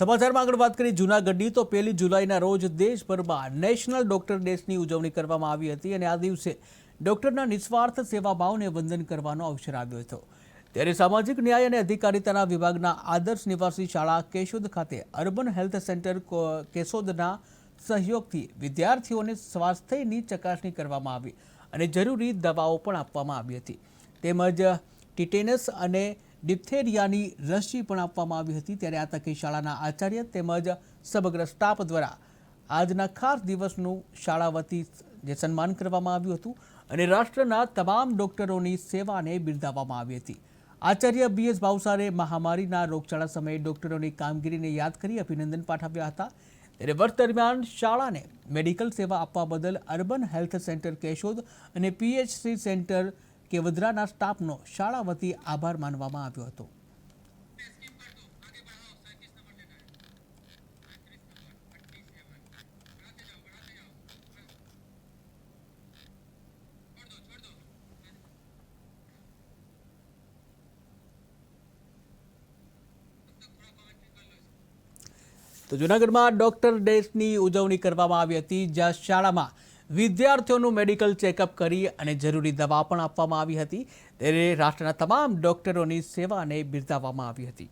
સમાચારમાં આગળ વાત કરી જૂનાગઢની, તો પહેલી જુલાઈના રોજ દેશભરમાં નેશનલ ડોક્ટર ડેની ઉજવણી કરવામાં આવી હતી અને આ દિવસે ડોક્ટરના નિસ્વાર્થ સેવા ભાવને વંદન કરવાનો અવસર આવ્યો હતો. ત્યારે સામાજિક ન્યાય અને અધિકારિતાના વિભાગના આદર્શ નિવાસી શાળા કેશોદ ખાતે અર્બન હેલ્થ સેન્ટર કેશોદના સહયોગથી વિદ્યાર્થીઓને સ્વાસ્થ્યની ચકાસણી કરવામાં આવી અને જરૂરી દવાઓ પણ આપવામાં આવી હતી. તેમજ ટીટેનસ અને ડિપ્થેરિયાની રસી પણ આપવામાં આવી હતી ત્યારે આ તકે શાળાના આચાર્ય તેમજ સમગ્ર સ્ટાફ દ્વારા આજના ખાસ દિવસનું શાળા વતી જે સન્માન કરવામાં આવ્યું હતું અને રાષ્ટ્રના તમામ ડોક્ટરોની સેવાને બિરદાવવામાં આવી હતી. આચાર્ય બી એસ ભાવસારે મહામારીના રોગચાળા સમયે ડોક્ટરોની કામગીરીને યાદ કરી અભિનંદન પાઠવ્યા હતા. ત્યારે વર્ષ દરમિયાન શાળાને મેડિકલ સેવા આપવા બદલ અર્બન હેલ્થ સેન્ટર કેશોદ અને પીએચસી સેન્ટર કેવદરાના સ્ટાફનો શાળા વતી આભાર માનવામાં આવ્યો હતો. તો જૂનાગઢમાં ડોક્ટર ડેની ઉજવણી કરવામાં આવી હતી, જ્યાં શાળામાં વિદ્યાર્થીઓનું મેડિકલ ચેકઅપ કરી અને જરૂરી દવા પણ આપવામાં આવી હતી. ત્યારે રાષ્ટ્રના તમામ ડોક્ટરોની સેવાને બિરદાવવામાં આવી હતી.